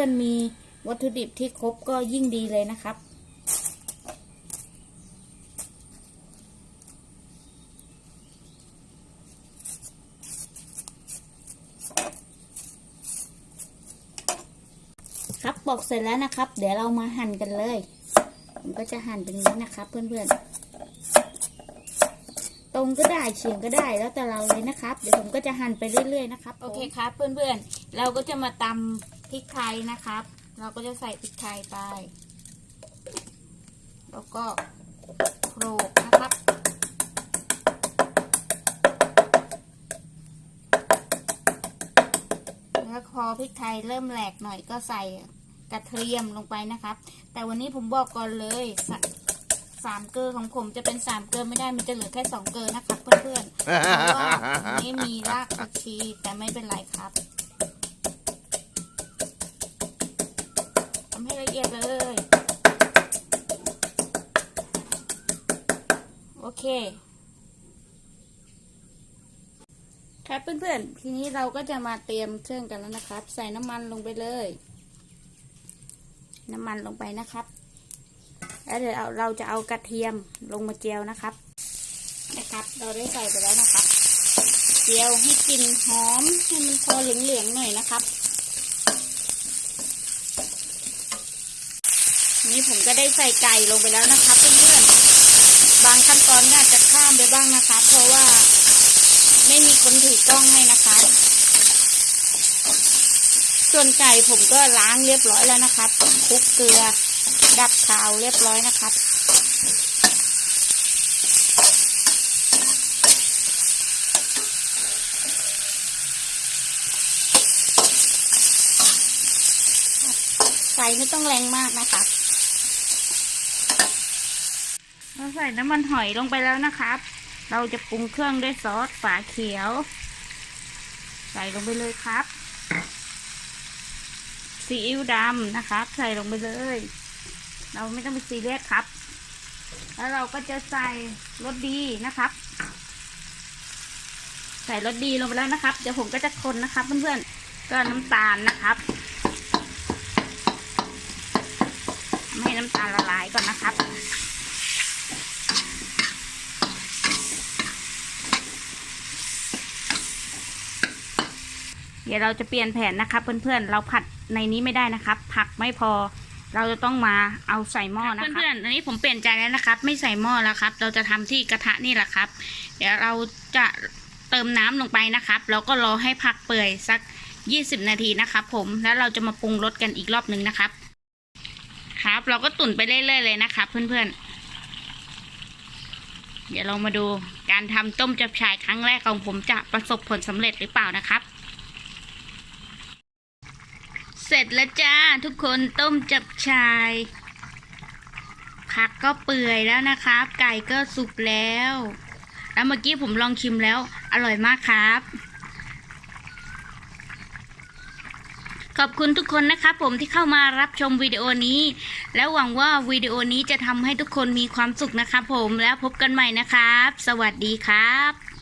ื่อนๆมีวัตถุดิบที่ครบก็ยิ่งดีเลยนะครับ ครับบอกเสร็จแล้วนะครับ เดี๋ยวเรามาหั่นกันเลย ผมก็จะหั่นเป็นนี้นะครับ เพื่อนๆ ตรงก็ได้เฉียงก็ได้แล้วแต่เราเลยนะครับ เดี๋ยวผมก็จะหั่นไปเรื่อยๆนะครับ โอเคครับ เพื่อนๆ เราก็จะมาตำ พริกไทยนะครับ เราก็จะใส่พริกไทยไป แล้วก็โขลกนะครับแล้วพอพริกไทยเริ่มแหลกหน่อยก็ใส่กระเทียมลงไปนะครับ แต่วันนี้ผมบอกก่อนเลยสสามเกลือของผมจะเป็นสามเกลือไม่ได้มันจะเหลือแค่สองเกลือนะครับเพื่อนๆเพราะว่าอันนี้มีรากผักชีแต่ไม่เป็นไรครับทำให้ละ เลยโอเค ครับเพื่อนๆ ทีนี้เราก็จะมาเตรียมเครื่องกันแล้วนะครับ ใส่น้ำมันลงไปเลย น้ำมันลงไปนะครับ แล้วเดี๋ยวเราเราจะเอากระเทียมลงมาเจียวนะครับ นะครับ เราได้ใส่ไปแล้วนะครับ เจียวให้กลิ่นหอมให้มันพอเหลืองๆหน่อยนะครับ นี่ผมก็ได้ใส่ไก่ลงไปแล้วนะครับเพื่อนๆบางขั้นตอนอาจจะข้ามไปบ้างนะครับเพราะว่าไม่มีคนถือกล้องให้นะคะ ส่วนไก่ผมก็ล้างเรียบร้อยแล้วนะครับคลุกเกลือ ดับคาวเรียบร้อยนะครับไฟไม่ต้องแรงมากนะครับ เราใส่น้ำมันหอยลงไปแล้วนะครับ เราจะปรุงเครื่องด้วยซอสฝาเขียว ใส่ลงไปเลยครับซีอิ๊วดำนะครับ ใส่ลงไปเลย เราไม่ต้องไปซีเรียสครับ แล้วเราก็จะใส่รสดีนะครับ ใส่รสดีลงไปแล้วนะครับ เดี๋ยวผมก็จะคนนะครับ เพื่อนๆ ก็น้ำตาลนะครับทำให้น้ำตาลละลายก่อนนะครับ ดี๋ยวเราจะเปลี่ยนแผนนะครับเพื่อนๆ เราผัดในนี้ไม่ได้นะครับ ผักไม่พอ เราจะต้องมาเอาใส่หม้อนะครับเพื่อนๆอันนี้ผมเปลี่ยนใจแล้วนะครับ ไม่ใส่หม้อแล้วครับ เราจะทำที่กระทะนี่แหละครับ เดี๋ยวเราจะเติมน้ำลงไปนะครับแล้วก็รอให้ผักเปื่อยสัก 20 นาทีนะครับ ผมแล้วเราจะมาปรุงรสกันอีกรอบหนึ่งนะครับ ครับ เราก็ตุ๋นไปเรื่อยๆเลยนะครับ เพื่อนๆเดี๋ยวเรามาดูการทำต้มจับฉ่ายครั้งแรกของผมจะประสบผลสำเร็จหรือเปล่านะครับ เสร็จแล้วจ้า ทุกคนต้มจับชาย ผักก็เปื่อยแล้วนะครับ ไก่ก็สุกแล้ว แล้วเมื่อกี้ผมลองชิมแล้ว อร่อยมากครับ ขอบคุณทุกคนนะครับผมที่เข้ามารับชมวิดีโอนี้ แล้วหวังว่าวิดีโอนี้จะทำให้ทุกคนมีความสุขนะครับผมแล้วพบกันใหม่นะครับ สวัสดีครับ